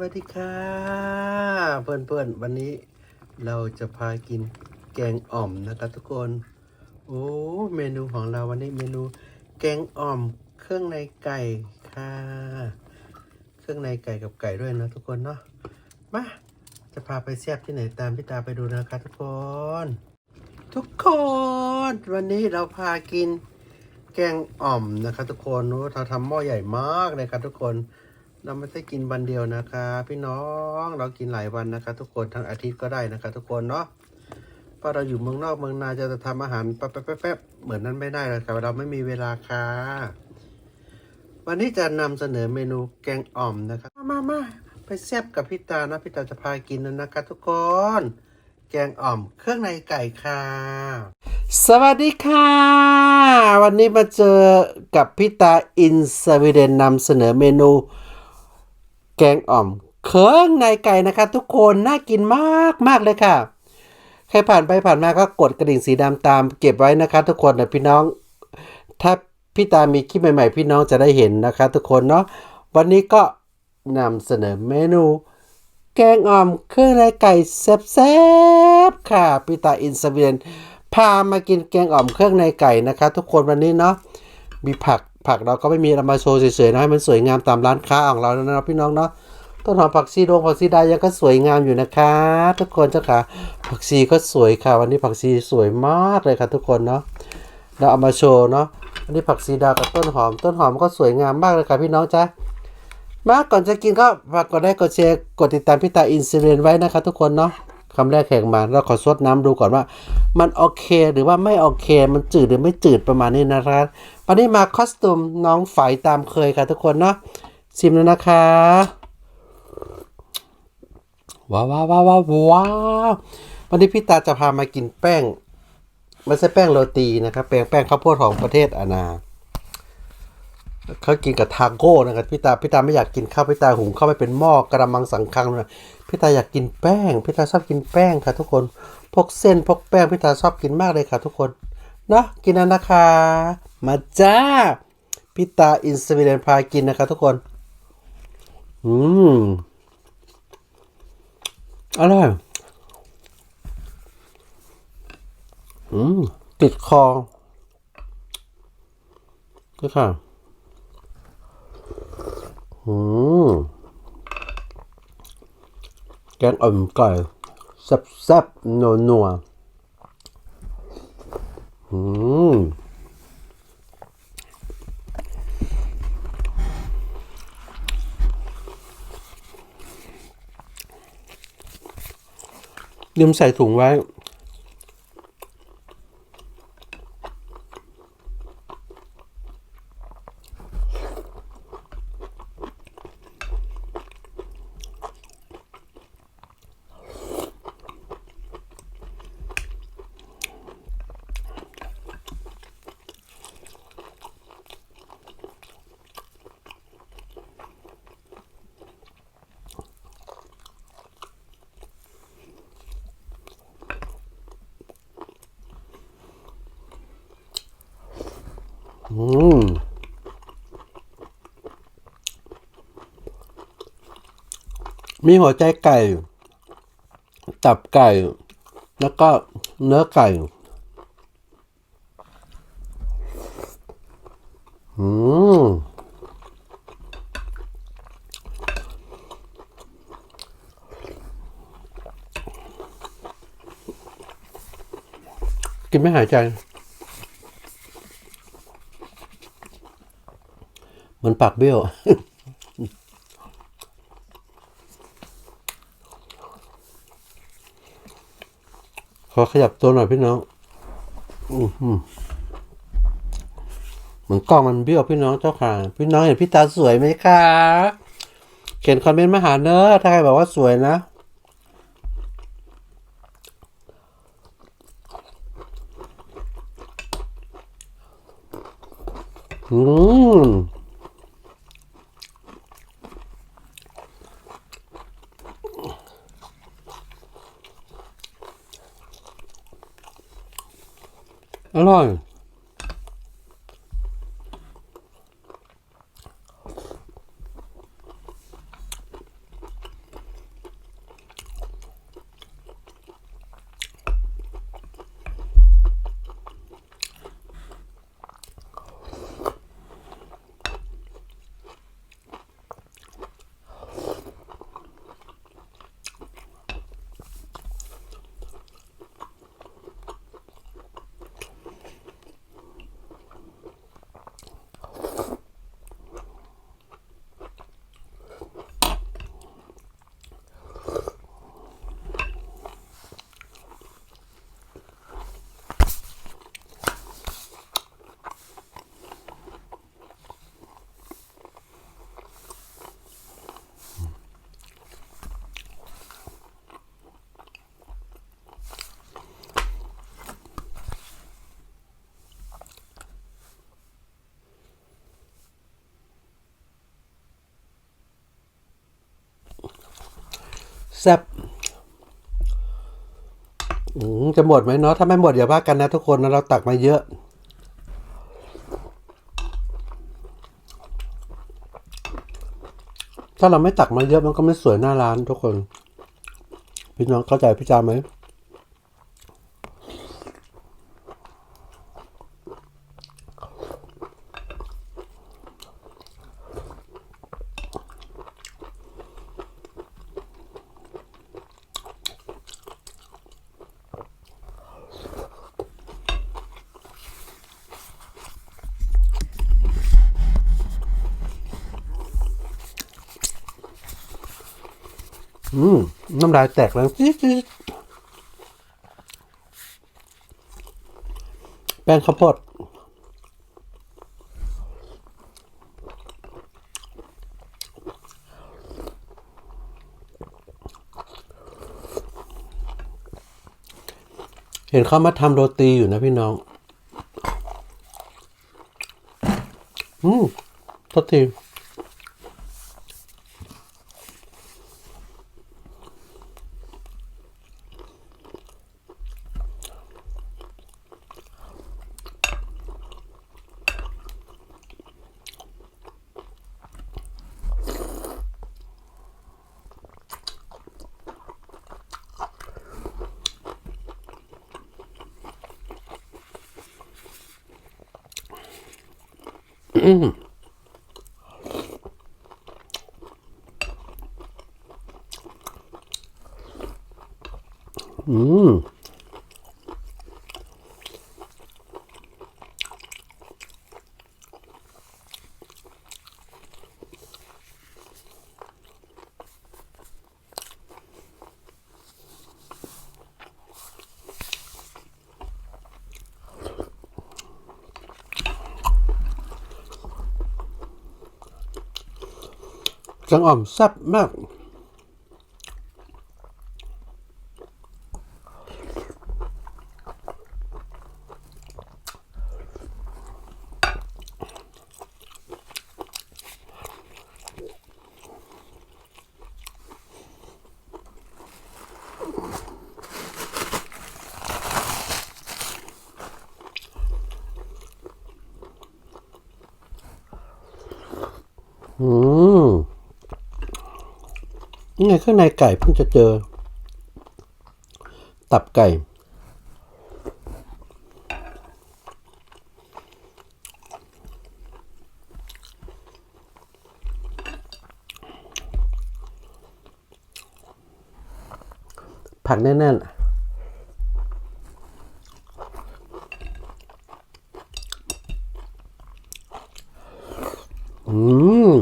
วัสดีค่ะ เพื่อนๆวันนี้เราจะพากินแกงอ่อมนะครับทุกคน โอ้เมนูของเราวันนี้เมนูแกงอ่อมเครื่องในไก่ค่ะ เครื่องในไก่กับไก่ด้วยนะทุกคนเนาะมาจะพาไปแซ่บที่ไหนตามพี่ตาไปดูนะคะทุกคน ทุกคน วันนี้เราพากินแกงอ่อมนะครับทุกคนโอ้เราทำหม้อใหญ่มากเลยครับทุกคน เราไม่ได้กินวันเดียวนะคะ พี่น้องเรากินหลายวันนะคะ ทุกคนทั้งอาทิตย์ก็ได้นะคะ ทุกคนเนาะเพราะเราอยู่เมืองนอกเมืองนาจะทำอาหารแป๊บแป๊บแป๊บเหมือนนั้นไม่ได้เลยค่ะเราไม่มีเวลาค่ะวันนี้จะนำเสนอเมนูแกงอ่อมนะคะมามามาไปแซ่บกับพี่ตานะพี่ตาจะพากินนะนะคะทุกคน แกงอ่อมเครื่องในไก่ค่ะ สวัสดีค่ะ วันนี้มาเจอกับพี่ตาอินสวีเดนนำเสนอเมนู แกงอ่อม เครื่องในไก่นะคะ ทุกคนน่ากินมากมากเลยค่ะ ใครผ่านไปผ่านมาก็กดกระดิ่งสีดำตามเก็บไว้นะคะ ทุกคนนะพี่น้อง ถ้าพี่ตามีคลิปใหม่ๆ พี่น้องจะได้เห็นนะคะ ทุกคนเนาะวันนี้ก็นำเสนอเมนู แกงอ่อมเครื่องในไก่แซ่บๆค่ะพี่ตาอินสเวีเดนพามากินแกงอ่อมเครื่องในไก่นะคะ ทุกคนวันนี้เนาะมีผัก ผักเราก็ไม่มีเรามาโชว์เฉยๆนะให้มันสวยงามตามร้านค้าของเรานะพี่น้องเนาะต้นหอมผักชีดงผักชีดายังก็สวยงามอยู่นะคะ ทุกคนเจ้าค่ะผักชีก็สวยค่ะ วันนี้ผักชีสวยมากเลยค่ะ ทุกคนเนาะเราเอามาโชว์เนาะอันนี้ผักชีดากับต้นหอม ต้นหอมก็สวยงามมากเลยค่ะพี่น้องจ้ามาก่อนจะกินก็ฝากกดไลค์กดแชร์กดติดตามพี่ตาอินซิเรนไว้นะคะ ทุกคนเนาะคำแรกแข่งมาเราขอซดน้ำดูก่อนว่า มันโอเคหรือว่าไม่โอเค มันจืดหรือไม่จืดประมาณนี้นะครับ วันนี้มาคอสตูมน้องฝายตามเคยค่ะทุกคนเนาะชิมแล้วนะคะว้าวว้าวว้าวว้าวว,าววันนี้พี่ตาจะพามากินแป้งไม่ใช่แป้งโรตีนะครับแป้งแป้งข้าวโพดของประเทศอาณาเขากินกับทาโก้นะครับพี่ตาพี่ตาไม่อยากกินข้าวพี่ตาหุงข้าวไปเป็นหม้อกระมังสังคังนะพี่ตาอยากกินแป้งพี่ตาชอบกินแป้งค่ะทุกคนพวกเส้นพวกแป้งพี่ตาชอบกินมากเลยค่ะทุกคน เนาะกินแล้วนะคะ มาจ้าพี่ตาอินสวีเดนพากินนะคะทุกคน อืม อร่อย อืม ติดคอนี่ค่ะ อืม แกงอ่อมไก่แซ่บแซ่บนัวนัว อืมลืมใส่ถุงไว้ อืมมีหัวใจไก่ ตับไก่ แล้วก็เนื้อไก่ อืมกินไม่หายใจ เห มือนปากเบี้ยว ขอขยับตัวหน่อยพี่น้องเหมือนกล้องมันเบี้ยวพี่น้องเจ้าค่ะ พี่น้องเห็นพี่ตาสวยไหมคะเขียนคอมเมนต์มาหาเนอะถ้าใครบอกว่าสวยนะอืม อ แซ่บจะหมดไหมเนาะถ้าไม่หมดอย่าว่ากันนะทุกคนนะเราตักมาเยอะ ถ้าเราไม่ตักมาเยอะมันก็ไม่สวยหน้าร้านทุกคน พี่น้องเข้าใจพี่จาไหม มน้ำลายแตกแล้วแป้งข้าวโพดเห็นเขามาทำโรตีอยู่นะพี่น้อง อืมโทษ ที อืม จังอ่อมแซ่บมาก อืม นี่ไงข้างในไก่เพิ่งจะเจอ ตับไก่ ผักแน่นๆ อืม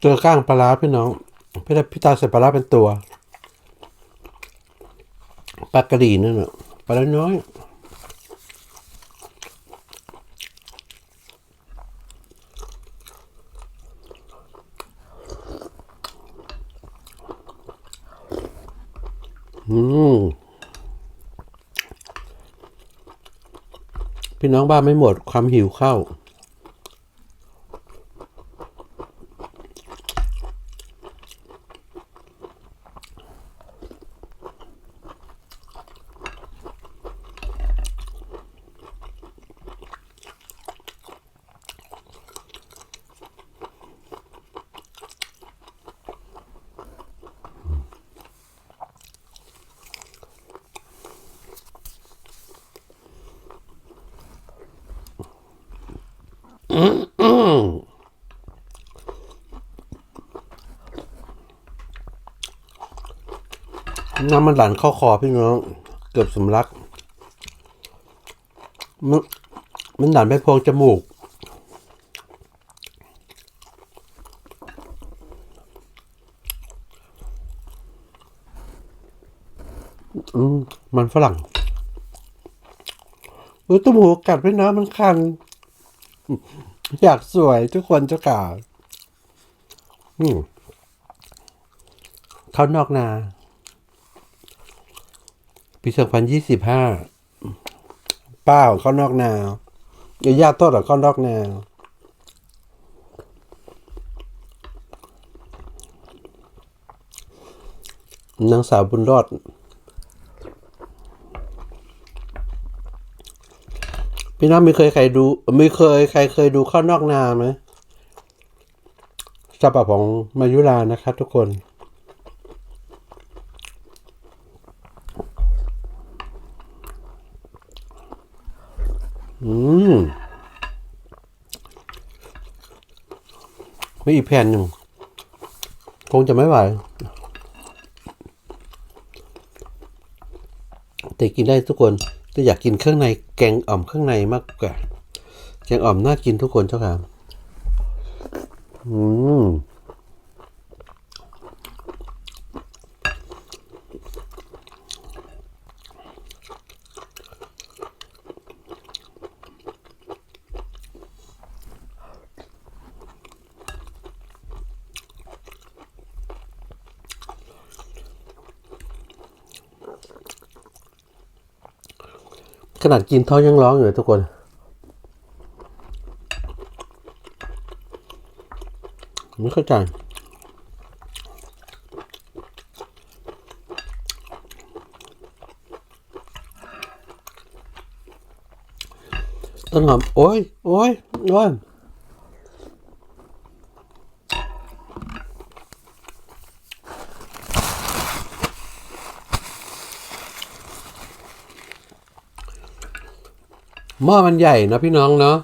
เจอก้างปลาพี่น้องพี่ได้พี่ตาใส่ปลาเป็นตัวปลากระดีนั่นน่ะปลาร้าน้อยอืมพี่น้องบ้านไม่หมดความหิวเข้า น้ำมันหลั่นเข้าคอพี่น้อง เกือบสำลัก มันมันดันไปพรงจมูก มันฝรั่งเออตุ้มหูกัดไปนะมันคัน อยากสวยทุกคนเจ้ากาอืมเข้านอกนา ปีสองพันยี่สิบห้าป้าของเข้านอกนาอย่าญาติต้นของเข้านอกนานางสาวบุญรอด พี่น้องม่เคยใครดูม่เคยใครเคยดูข้าวนอกนาไหมฉบับของมายุรานะครับทุกคน อืมม่อีกแผ่นหนึ่งคงจะไม่ไหวแต่กินได้ทุกคน แต่อยากกินเครื่องในแกงอ่อมเครื่องในมากกว่าแกงอ่อมน่ากินทุกคนเจ้าค่ะอืม ขนาดกินท้องยังร้องอยู่เลยทุกคน ไม่เข้าใจต้นหอมโอ้ยโอ้ยโอ้ย หม้อมันใหญ่เนะพี่น้องเนาะ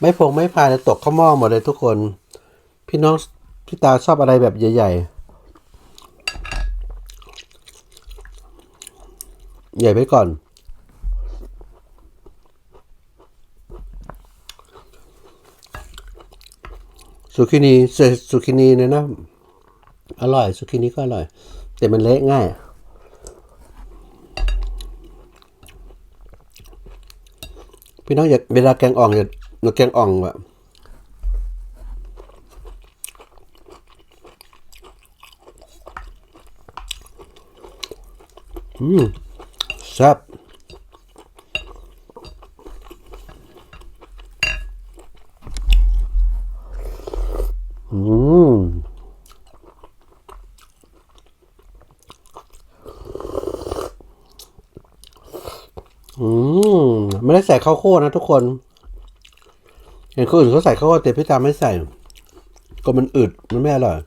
ไม่พงไม่พายเลยตกเข้าหม้อหมดเลยทุกคน พี่น้องพี่ตาชอบอะไรแบบใหญ่ๆ ใหญ่ไปก่อนสุกินีสสุกินีเนี่ยนะ อร่อยสุกินีก็อร่อย แต่มันเละง่าย พี่น้องอย่าเวลาแกงอ่องอย่าหนูแกงอ่องอะอืมแซ่บอืมอืม ไม่ได้ใส่ข้าวโพดนะทุกคน เห็นคนอื่นเขาใส่ข้าวโพดแต่พี่ตามไม่ใส่ก็มันอึดมันไม่อร่อย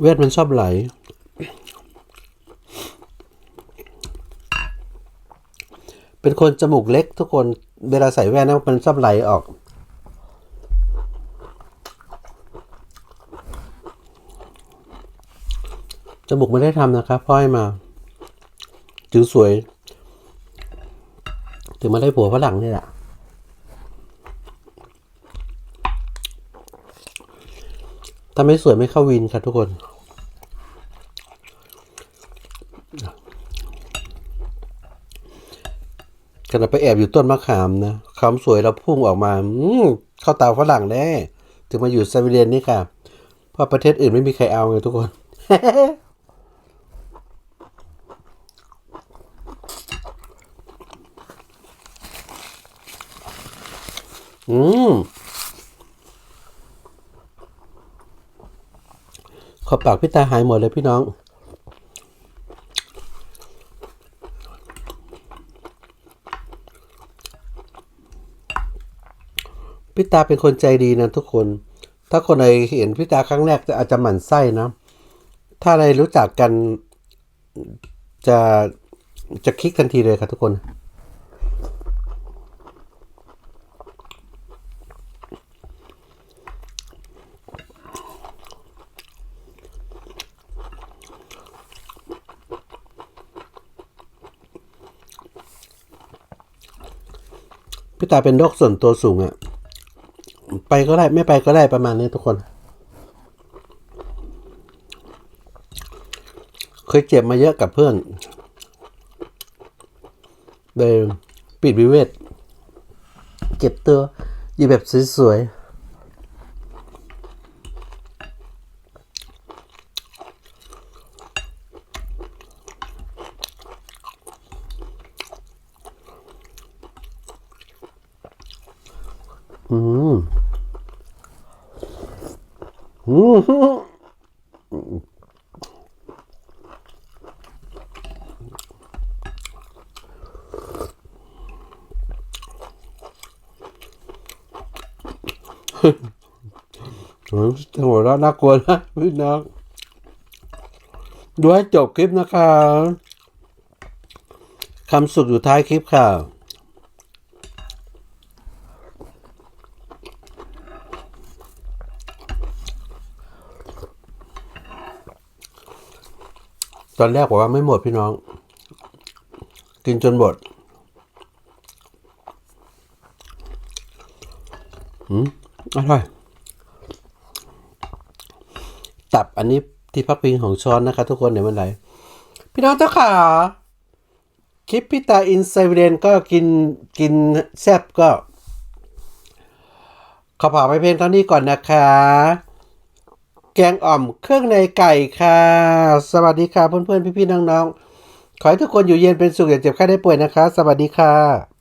เวทมันชอบไหล เป็นคนจมูกเล็กทุกคน เวลาใส่แว่นนะมันชอบไหลออก จมูกไม่ได้ทำนะครับพ่อให้มาถือสวย ถึงมาได้ผัวฝรั่งนี่แหละถ้าไม่สวยไม่เข้าวินครับทุกคนขณะไปแอบอยู่ต้นมะขามนะคำสวยเราพุ่งออกมา อืเข้าตาฝรั่งแน่ถึงมาอยู่สวีเดนนี่ค่ะ เพราะประเทศอื่นไม่มีใครเอาไงทุกคน อืมขอปากพี่ตาหายหมดเลยพี่น้อง พี่ตาเป็นคนใจดีนะทุกคน ถ้าคนไหนเห็นพี่ตาครั้งแรกจะอาจจะหมั่นไส้นะ ถ้าอะไรรู้จักกันจะจะคลิกทันทีเลยครับทุกคน พี่ตาเป็นโรคส่วนตัวสูงอะไปก็ได้ไม่ไปก็ได้ประมาณนี้ทุกคน เคยเจ็บมาเยอะกับเพื่อนเลยปิดวิเวทเก็บตัวอยู่แบบสวยๆอืมอืม หัวเราะน่ากลัวนะพี่น้องดูให้จบคลิปนะคะคำสุดอยู่ท้ายคลิปค่ะตอนแรกบอกว่าไม่หมดพี่น้อง กินจนหมดอืมอร่อย ตับอันนี้ที่พักพิงของช้อนนะคะทุกคนเดี๋ยวมันไหลพี่น้องเจ้าขาคลิปพี่ตาอินไซเรนก็กินกินแซบก็ขอผ่าไปเพียงเท่านี้ก่อนนะคะ แกงอ่อมเครื่องในไก่ค่ะ สวัสดีค่ะเพื่อนๆ พี่ๆ น้องๆ ขอให้ทุกคนอยู่เย็นเป็นสุขอย่าเจ็บไข้ได้ป่วยนะคะ สวัสดีค่ะ